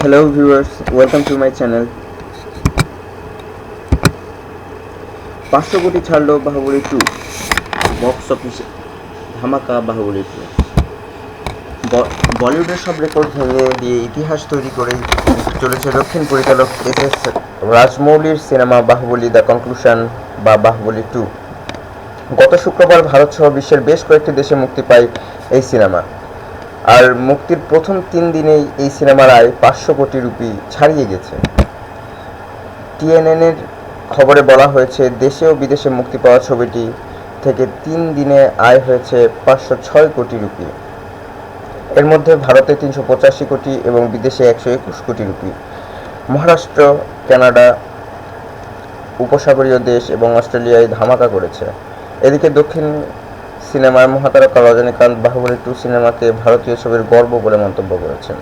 Hello viewers, welcome to my channel. পাঁচশো কোটি ছাড়লো বাহুবলী টু বক্স অফিসে ধামাকা বাহুবলী টু বলিউডের সব রেকর্ড ভেঙে দিয়ে ইতিহাস তৈরি করে চলেছে দক্ষিণ পরিচালক এস এস রাজমৌলির সিনেমা বাহুবলী দ্য কনক্লুশন বা বাহুবলী টু গত শুক্রবার ভারত সহ বিশ্বের বেশ কয়েকটি দেশে মুক্তি পায় এই সিনেমা আর মুক্তির প্রথম তিন দিনেই এই সিনেমার আয় পাঁচশো কোটি রুপি ছাড়িয়ে গেছে। টিএনএনের খবরে বলা হয়েছে, দেশে ও বিদেশে মুক্তি পাওয়া ছবিটি থেকে তিন দিনে আয় হয়েছে পাঁচশো ছয় কোটি রুপি। এর মধ্যে ভারতে তিনশো পঁচাশি কোটি এবং বিদেশে একশো একুশ কোটি রুপি। মহারাষ্ট্র, কানাডা উপসাগরীয় দেশ এবং অস্ট্রেলিয়ায় ধামাকা করেছে। এদিকে দক্ষিণ সিনেমার মহাতারকা রজনীকান্ত বাহুবলী টু সিনেমাকে ভারতীয় ছবির গর্ব বলে মন্তব্য করেছেন।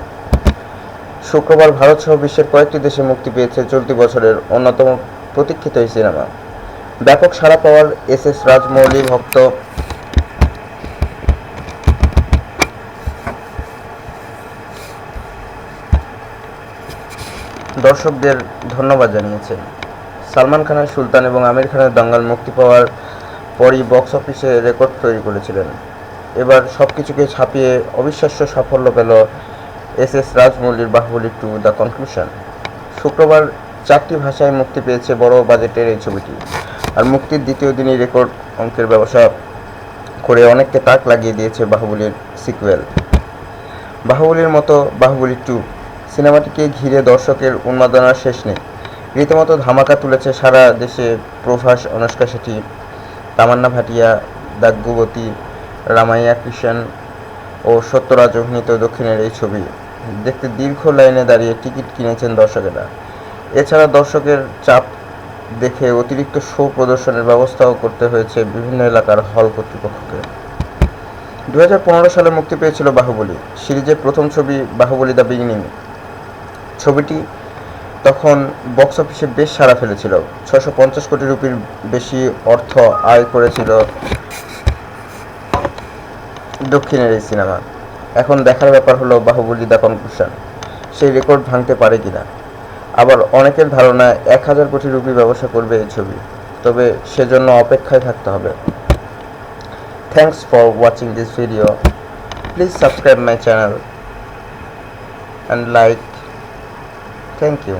শুক্রবার ভারত সহ বিশ্বের কয়েকটি দেশে মুক্তি পেয়েছে চলতি বছরের অন্যতম প্রতীক্ষিত এই সিনেমা। ব্যাপক সাড়া পাওয়ার এস এস রাজমৌলি ভক্ত দর্শকদের ধন্যবাদ জানিয়েছেন। সালমান খানের সুলতান এবং আমির খানের দঙ্গাল মুক্তি পাওয়ার পরই বক্স অফিসে রেকর্ড তৈরি করেছিলেন। এবার সব কিছুকে ছাপিয়ে অবিশ্বাস্য সাফল্য পেল এস এস রাজমৌলির বাহুবলী টু দ্য কনক্লুশন। শুক্রবার চারটি ভাষায় মুক্তি পেয়েছে বড় বাজেটের এই ছবিটি। আর মুক্তির দ্বিতীয় দিনই রেকর্ড অঙ্কের ব্যবসা করে অনেককে তাক লাগিয়ে দিয়েছে বাহুবলীর সিকুয়েল বাহুবলীর মতো বাহুবলী টু সিনেমাটিকে ঘিরে দর্শকের উন্মাদনার শেষ নেই। রীতিমতো ধামাকা তুলেছে সারা দেশে প্রভাস অনুষ্কা শেঠি তামান্না ভাটিয়া দাগ্গুবতী রামাইয়া কৃষ্ণ ও সত্যরাজ অভিনীত দক্ষিণের এই ছবি। দেখতে দীর্ঘ লাইনে দাঁড়িয়ে টিকিট কিনেছেন দর্শকেরা। এছাড়া দর্শকের চাপ দেখে অতিরিক্ত শো প্রদর্শনের ব্যবস্থাও করতে হয়েছে বিভিন্ন এলাকার হল কর্তৃপক্ষকে। দু হাজার পনেরো সালে মুক্তি পেয়েছিল বাহুবলী। সিরিজের প্রথম ছবি বাহুবলী দ্য বিগিনিং। ছবিটি তখন বক্স অফিসে বেশ সাড়া ফেলেছিল। ছশো পঞ্চাশ কোটি রুপির বেশি অর্থ আয় করেছিল দক্ষিণের এই সিনেমা এখন দেখার ব্যাপার হলো বাহুবলী দ্য কনক্লুশন। সেই রেকর্ড ভাঙতে পারে কিনা। আবার অনেকের ধারণা এক হাজার কোটি রুপি ব্যবসা করবে এই ছবি। তবে সেজন্য অপেক্ষায় থাকতে হবে। Thanks for watching this video please subscribe my channel and like thank you